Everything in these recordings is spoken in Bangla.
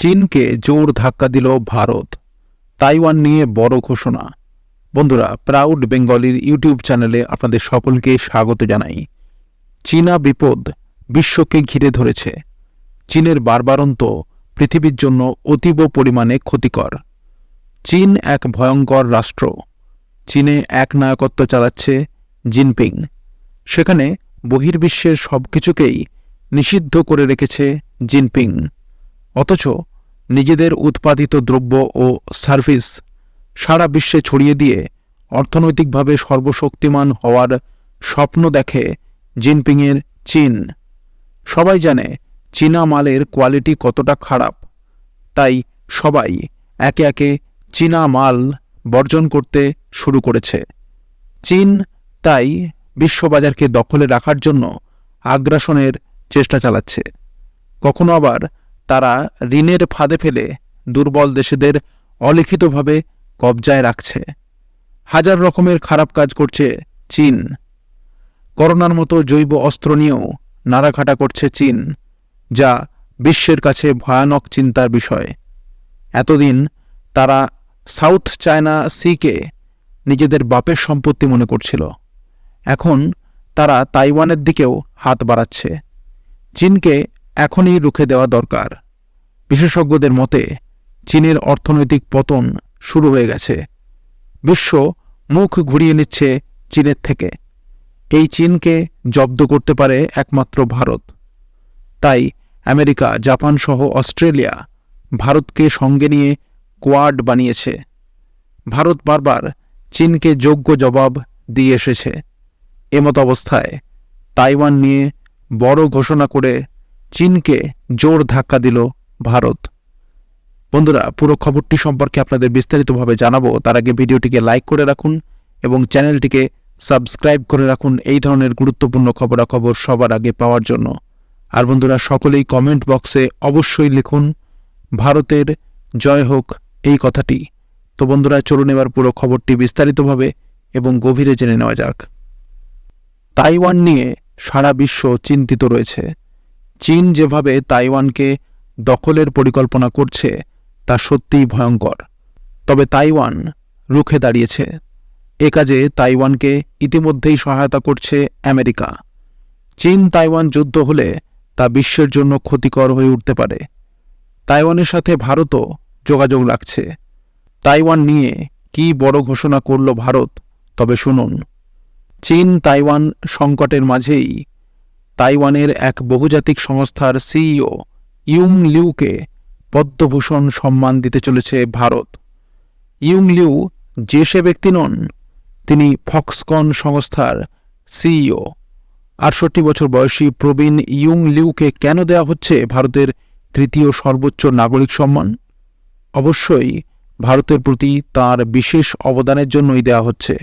চীনকে জোর ধাক্কা দিল ভারত। তাইওয়ান নিয়ে বড় ঘোষণা। বন্ধুরা প্রাউড বেঙ্গলির ইউটিউব চ্যানেলে আপনাদের সকলকে স্বাগত জানাই। চীনা বিপদ বিশ্বকে ঘিরে ধরেছে। চীনের বারবারন্ত পৃথিবীর জন্য অতীব পরিমাণে ক্ষতিকর। চীন এক ভয়ঙ্কর রাষ্ট্র। চীনে এক নায়কত্ব চালাচ্ছে জিনপিং। সেখানে বহির্বিশ্বের সব কিছুকেই নিষিদ্ধ করে রেখেছে জিনপিং। অথচ নিজেদের উৎপাদিত দ্রব্য ও সার্ভিস সারা বিশ্বে ছড়িয়ে দিয়ে অর্থনৈতিকভাবে সর্বশক্তিমান হওয়ার স্বপ্ন দেখে জিনপিংয়ের চীন। সবাই জানে চীনা মালের কোয়ালিটি কতটা খারাপ। তাই সবাই একে একে চীনা মাল বর্জন করতে শুরু করেছে। চীন তাই বিশ্ববাজারকে দখলে রাখার জন্য আগ্রাসনের চেষ্টা চালাচ্ছে। কখনো আবার তারা ঋণের ফাঁদে ফেলে দুর্বল দেশেদের অলিখিতভাবে কবজায় রাখছে। হাজার রকমের খারাপ কাজ করছে চীন। করোনার মতো জৈব অস্ত্র নিয়েও নাড়াঘাটা করছে চীন, যা বিশ্বের কাছে ভয়ানক চিন্তার বিষয়। এতদিন তারা সাউথ চায়না সিকে নিজেদের বাপের সম্পত্তি মনে করছিল। এখন তারা তাইওয়ানের দিকেও হাত বাড়াচ্ছে। চীনকে এখনই রুখে দেওয়া দরকার। বিশেষজ্ঞদের মতে, চীনের অর্থনৈতিক পতন শুরু হয়ে গেছে। বিশ্ব মুখ ঘুরিয়ে নিচ্ছে চীনের থেকে। এই চীনকে জব্দ করতে পারে একমাত্র ভারত। তাই আমেরিকা, জাপান সহ অস্ট্রেলিয়া ভারতকে সঙ্গে নিয়ে কোয়াড বানিয়েছে। ভারত বারবার চীনকে যোগ্য জবাব দিয়ে এসেছে। এমত অবস্থায় তাইওয়ান নিয়ে বড় ঘোষণা করে চীনকে জোর ধাক্কা দিল ভারত। বন্ধুরা, পুরো খবরটি সম্পর্কে আপনাদের বিস্তারিতভাবে জানাব। তার আগে ভিডিওটিকে লাইক করে রাখুন এবং চ্যানেলটিকে সাবস্ক্রাইব করে রাখুন এই ধরনের গুরুত্বপূর্ণ খবরাখবর সবার আগে পাওয়ার জন্য। আর বন্ধুরা, সকলেই কমেন্ট বক্সে অবশ্যই লিখুন, ভারতের জয় হোক এই কথাটি। তো বন্ধুরা, চলুন এবার পুরো খবরটি বিস্তারিতভাবে এবং গভীরে জেনে নেওয়া যাক। তাইওয়ান নিয়ে সারা বিশ্ব চিন্তিত রয়েছে। চীন যেভাবে তাইওয়ানকে দখলের পরিকল্পনা করছে, তা সত্যিই ভয়ঙ্কর। তবে তাইওয়ান রুখে দাঁড়িয়েছে। এ কাজে তাইওয়ানকে ইতিমধ্যেই সহায়তা করছে আমেরিকা। চীন তাইওয়ান যুদ্ধ হলে তা বিশ্বের জন্য ক্ষতিকর হয়ে উঠতে পারে। তাইওয়ানের সাথে ভারতও যোগাযোগ রাখছে। তাইওয়ান নিয়ে কি বড় ঘোষণা করল ভারত, তবে শুনুন। চীন তাইওয়ান সংকটের মাঝেই তাইওয়ানের এক বহুজাতিক সংস্থার সিইও ইউং লিউকে পদ্মভূষণ সম্মান দিতে চলেছে ভারত। ইউং লিউ যে সে ব্যক্তি নন, তিনি ফক্সকন সংস্থার সিইও। আটষট্টি বছর বয়সী প্রবীণ ইউং লিউকে কেন দেয়া হচ্ছে ভারতের তৃতীয় সর্বোচ্চ নাগরিক সম্মান? অবশ্যই ভারতের প্রতি তার বিশেষ অবদানের জন্যই দেওয়া হচ্ছে।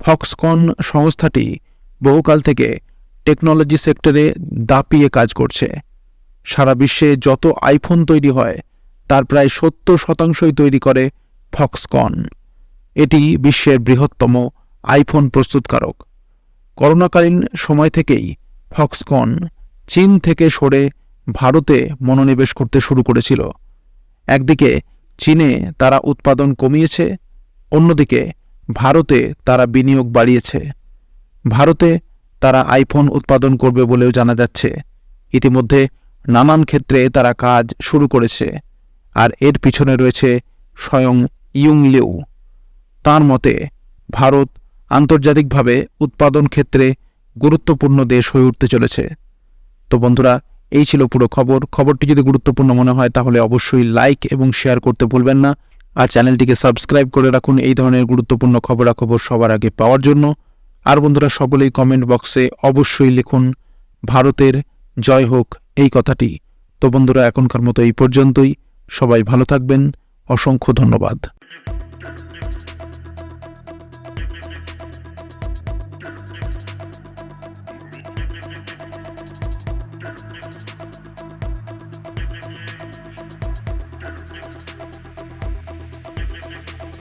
ফক্সকন সংস্থাটি বহুকাল থেকে টেকনোলজি সেক্টরে দাপিয়ে কাজ করছে। সারা বিশ্বে যত আইফোন তৈরি হয়, তার প্রায় সত্তর শতাংশই তৈরি করে ফক্সকন। এটি বিশ্বের বৃহত্তম আইফোন প্রস্তুতকারক। করোনাকালীন সময় থেকেই ফক্সকন চীন থেকে সরে ভারতে মনোনিবেশ করতে শুরু করেছিল। একদিকে চীনে তারা উৎপাদন কমিয়েছে, অন্যদিকে ভারতে তারা বিনিয়োগ বাড়িয়েছে। ভারতে তারা আইফোন উৎপাদন করবে বলেও জানা যাচ্ছে। ইতিমধ্যে নানান ক্ষেত্রে তারা কাজ শুরু করেছে, আর এর পিছনে রয়েছে স্বয়ং ইউং লিউ তাঁর মতে, ভারত আন্তর্জাতিকভাবে উৎপাদন ক্ষেত্রে গুরুত্বপূর্ণ দেশ হয়ে উঠতে চলেছে। তো বন্ধুরা, এই ছিল পুরো খবর। খবরটি যদি গুরুত্বপূর্ণ মনে হয়, তাহলে অবশ্যই লাইক এবং শেয়ার করতে ভুলবেন না। আর চ্যানেলটিকে সাবস্ক্রাইব করে রাখুন। এই ধরনের গুরুত্বপূর্ণ খবরাখবর সবার আগে পাওয়ার জন্য। আর বন্ধুরা সকলেই কমেন্ট বক্সে অবশ্যই লিখুন, ভারতের জয় হোক এই কথাটি। তো বন্ধুরা, এখনকার মতো এই পর্যন্তই। সবাই ভালো থাকবেন। অসংখ্য ধন্যবাদ।